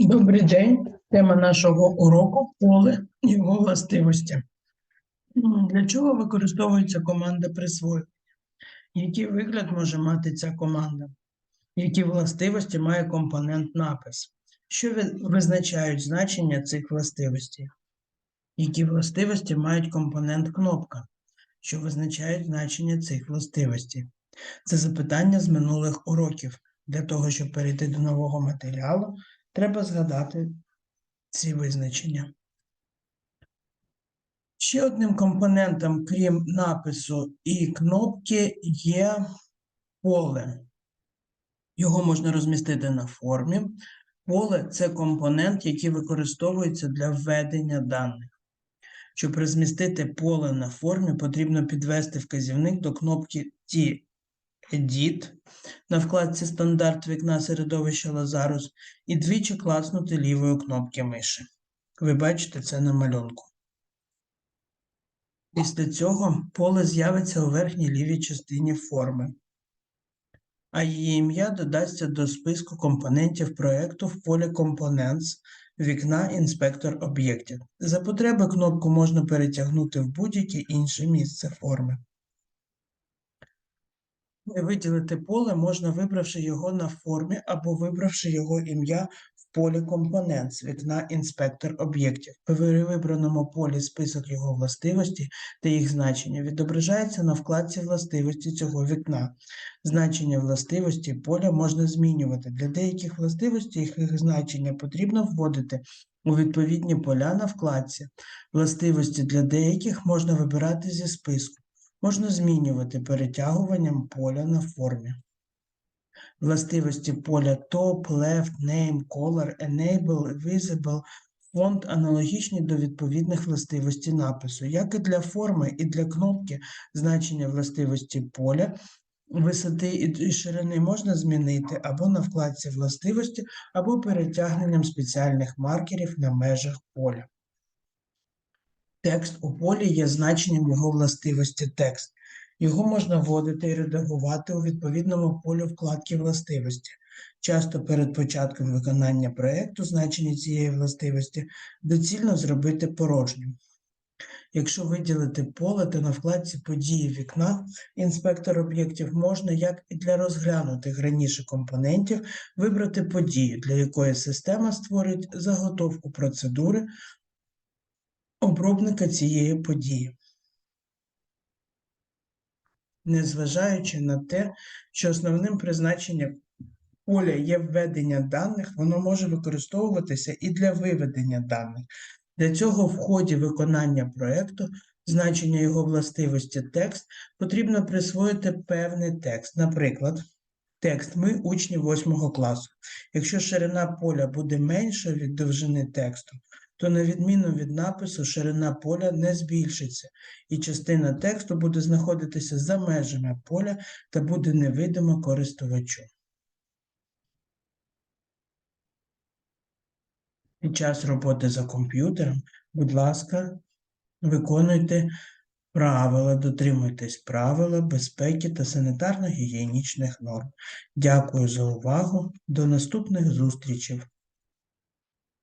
Добрий день. Тема нашого уроку поле його властивості. Для чого використовується команда присвоювання? Який вигляд може мати ця команда? Які властивості має компонент напис? Що визначають значення цих властивостей? Які властивості мають компонент кнопка? Що визначають значення цих властивостей? Це запитання з минулих уроків. Для того, щоб перейти до нового матеріалу, треба згадати ці визначення. Ще одним компонентом, крім напису і кнопки, є поле. Його можна розмістити на формі. Поле це компонент, який використовується для введення даних. Щоб розмістити поле на формі, потрібно підвести вказівник до кнопки T Edit на вкладці Стандарт вікна середовища Lazarus і двічі класнути лівою кнопки миші. Ви бачите це на малюнку. Після цього поле з'явиться у верхній лівій частині форми, а її ім'я додасться до списку компонентів проєкту в полі Components вікна інспектор об'єктів. За потреби кнопку можна перетягнути в будь-яке інше місце форми. Виділити поле можна, вибравши його на формі або вибравши його ім'я в полі компонент з вікна інспектор об'єктів. При вибраному полі список його властивостей та їх значення відображається на вкладці властивості цього вікна. Значення властивості поля можна змінювати. Для деяких властивостей їх значення потрібно вводити у відповідні поля на вкладці. Властивості для деяких можна вибирати зі списку можна змінювати перетягуванням поля на формі. Властивості поля Top, Left, Name, Color, Enable, Visible, фонд аналогічні до відповідних властивостей напису. Як і для форми, і для кнопки значення властивості поля, висоти і ширини можна змінити або на вкладці властивості, або перетягненням спеціальних маркерів на межах поля. Текст у полі є значенням його властивості текст. Його можна вводити і редагувати у відповідному полі вкладки властивості. Часто перед початком виконання проєкту значення цієї властивості доцільно зробити порожнім. Якщо виділити поле, то на вкладці події вікна інспектор об'єктів можна, як і для розглянутих раніше компонентів, вибрати подію, для якої система створить заготовку процедури обробника цієї події. Незважаючи на те, що основним призначенням поля є введення даних, воно може використовуватися і для виведення даних. Для цього в ході виконання проєкту значення його властивості текст потрібно присвоїти певний текст. Наприклад, текст Ми учні 8 класу. Якщо ширина поля буде менша від довжини тексту, то на відміну від напису ширина поля не збільшиться, і частина тексту буде знаходитися за межами поля та буде невидима користувачу. Під час роботи за комп'ютером, будь ласка, виконуйте правила, дотримуйтесь правила безпеки та санітарно-гігієнічних норм. Дякую за увагу. До наступних зустрічей.